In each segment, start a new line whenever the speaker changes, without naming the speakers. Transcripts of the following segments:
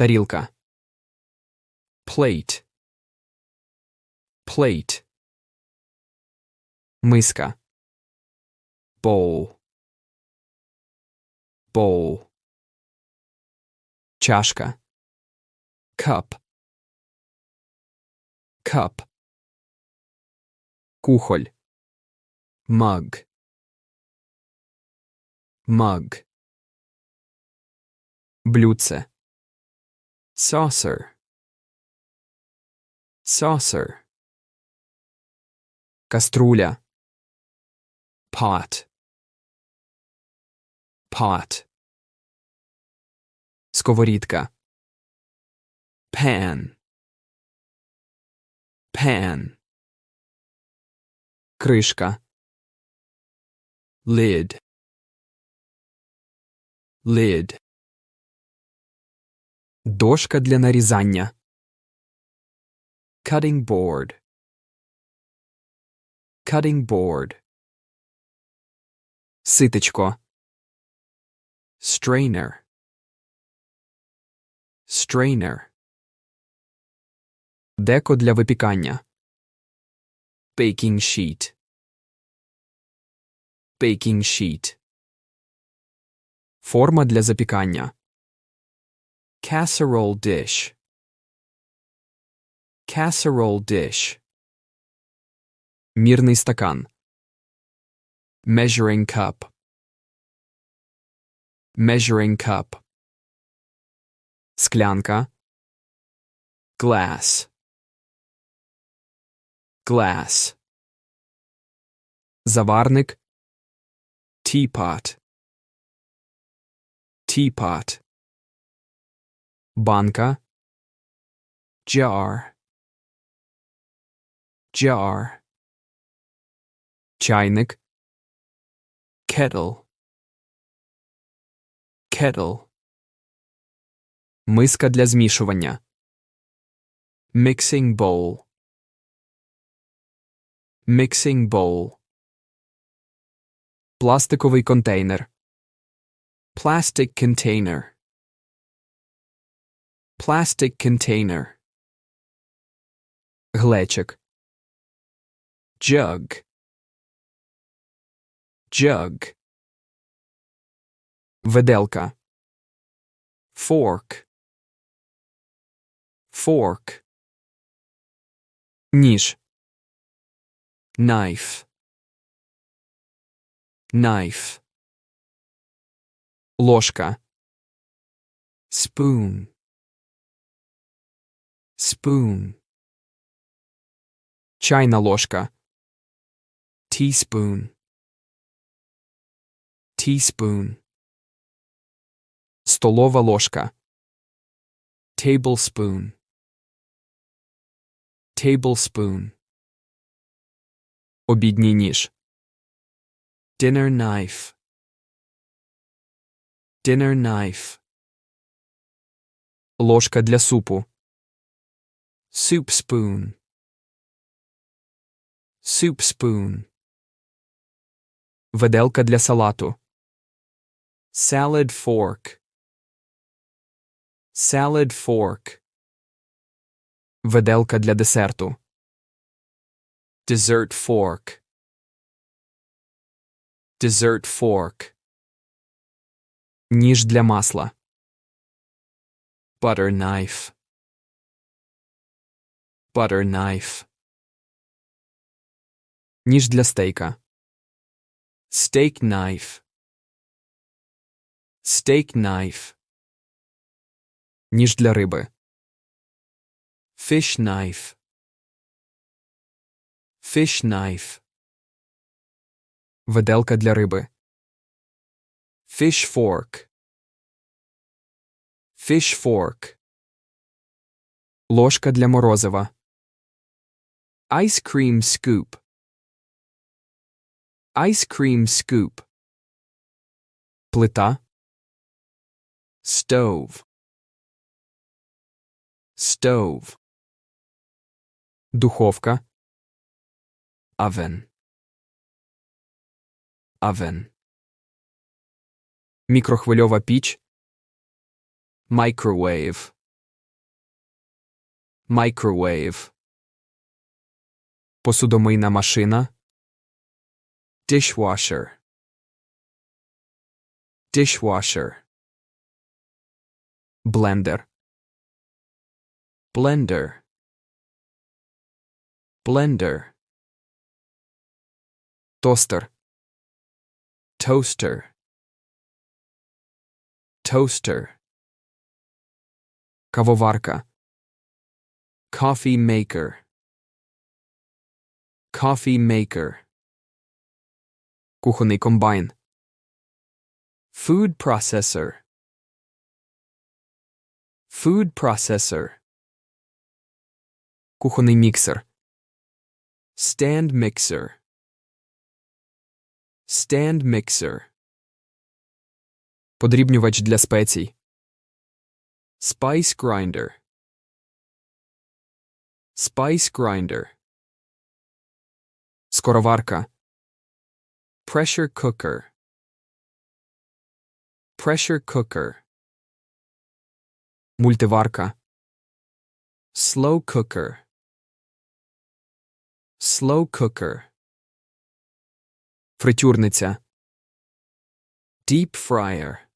Тарілка. Plate. Plate. Миска. Bowl. Bowl. Чашка. Cup. Cup. Кухоль. Mug. Mug. Блюдце. Saucer. Saucer. Каструля. Pot. Pot. Сковорідка. Pan. Pan. Кришка. Lid. Lid. Дошка для нарізання. Cutting board. Cutting board. Ситечко. Strainer. Strainer. Деко для випікання. Baking sheet. Baking sheet. Форма для запікання. Casserole dish. Casserole dish. Мірний стакан. Measuring cup. Measuring cup. Склянка. Glass. Glass. Заварник. Teapot. Teapot. Банка. Jar. Jar. Чайник. Kettle. Kettle. Миска для змішування. Mixing bowl. Mixing bowl. Пластиковий контейнер. Plastic container. Plastic container. Глечик. Jug. Jug. Веделка. Fork. Fork. Ніж. Knife. Knife. Ложка. Spoon. Spoon. Чайна ложка. Teaspoon. Teaspoon. Столова ложка. Tablespoon. Tablespoon. Обідній ніж. Dinner knife. Dinner knife. Ложка для супу. Soup spoon. Soup spoon. Виделка для салату. Salad fork. Salad fork. Виделка для десерту. Dessert fork. Dessert fork. Ніж для масла. Butter knife. Butter knife. Ніж для стейка. Steak knife. Steak knife. Ніж для риби. Fish knife. Fish knife. Виделка для риби. Fish fork. Fish fork. Ложка для морозива. Ice cream scoop. Ice cream scoop. Плита. Stove. Stove. Духовка. Oven. Oven. Мікрохвильова піч. Microwave. Microwave. Посудомийна машина. Dishwasher. Dishwasher. Blender. Blender. Blender. Toaster. Toaster. Toaster. Кавоварка. Coffee maker. Coffee maker. Кухонний комбайн. Food processor. Food processor. Кухонний міксер. Stand mixer. Stand mixer. Подрібнювач для спецій. Spice grinder. Spice grinder. Скороварка. Pressure cooker. Pressure cooker. Мультиварка. Slow cooker. Slow cooker. Фритюрниця. Deep fryer.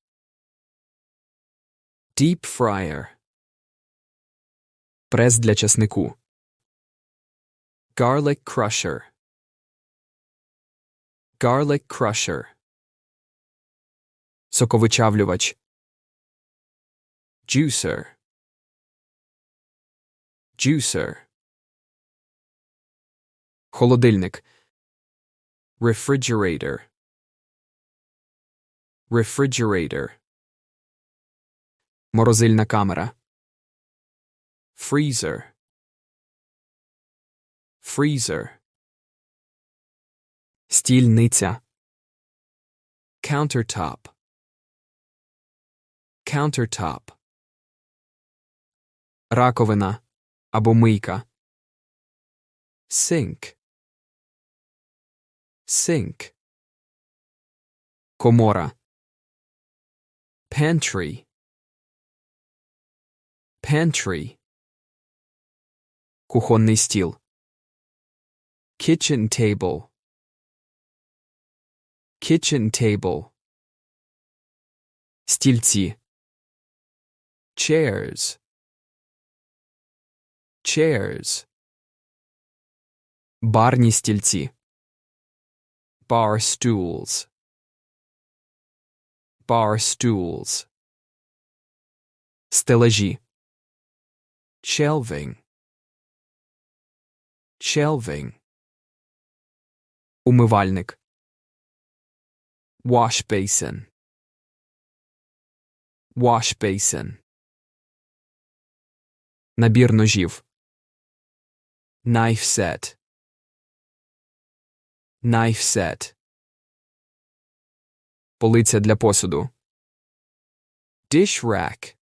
Deep fryer. Прес для часнику. Garlic crusher. Garlic crusher. Соковичавлювач. Juicer. Juicer. Холодильник. Refrigerator. Refrigerator. Морозильна камера. Freezer. Freezer. Стільниця. Countertop. Countertop. Раковина або мийка. Sink. Sink. Комора. Pantry. Pantry. Кухонний стіл. Kitchen table. Kitchen table. Стільці. Chairs. Chairs. Барні стільці. Bar stools. Bar stools. Стелажі. Shelving. Shelving. Умивальник. Wash basin. Wash basin. Набір ножів. Knife set. Knife set. Полиця для посуду. Dish rack.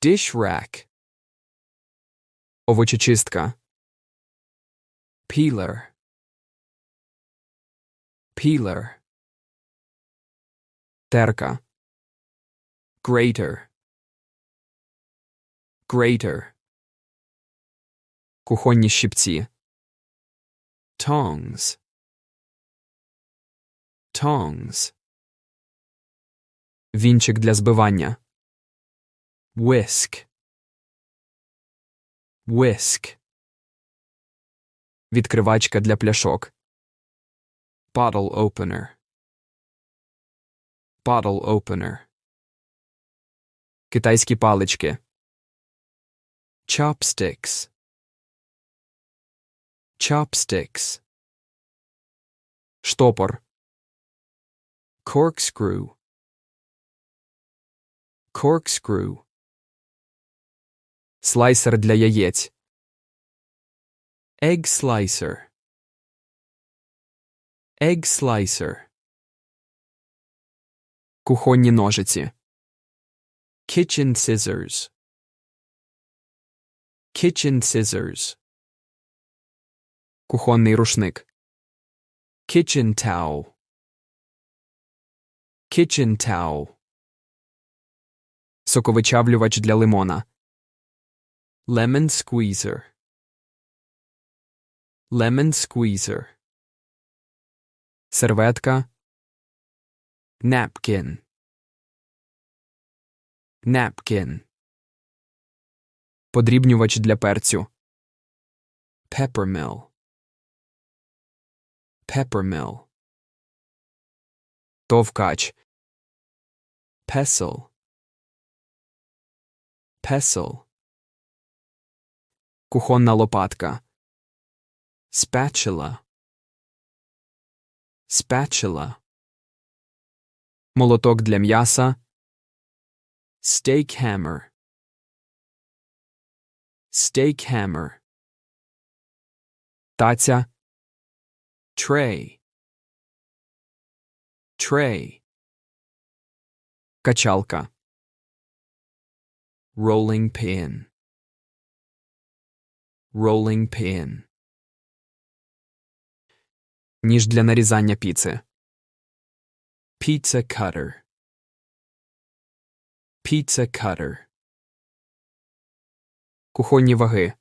Dish rack. Овочечистка. Peeler. Peeler. Терка. Grater. Grater. Кухонні щипці. Tongs. Tongs. Вінчик для збивання. Whisk. Whisk. Відкривачка для пляшок. Bottle opener. Bottle opener. Китайські палички. Chopsticks. Chopsticks. Штопор. Corkscrew. Corkscrew. Слайсер для яєць. Egg slicer. Egg slicer. Кухонні ножиці. Kitchen scissors. Kitchen scissors. Кухонний рушник. Kitchen towel. Kitchen towel. Соковичавлювач для лимона. Lemon squeezer. Lemon squeezer. Серветка. Napkin. Napkin. Подрібнювач для перцю. Peppermill. Peppermill. Товкач. Pestle. Pestle. Кухонна лопатка. Spatula. Spatula. Молоток для м'яса. Steak hammer. Steak hammer. Таця. Tray. Tray. Качалка. Rolling pin. Rolling pin. Ніж для нарізання піци. Pizza cutter. Pizza cutter. Кухонні ваги.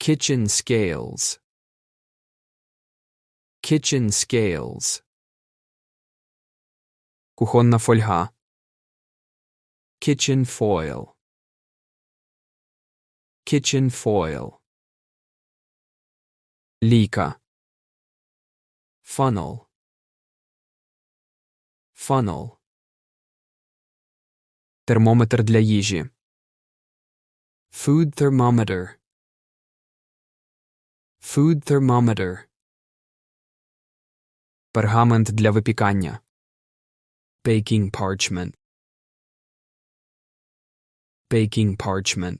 Kitchen scales. Kitchen scales. Кухонна фольга. Kitchen foil. Kitchen foil. Ліка. Funnel. Funnel. Термометр для їжі. Food thermometer. Food thermometer. Пергамент для випікання. Baking parchment. Baking parchment.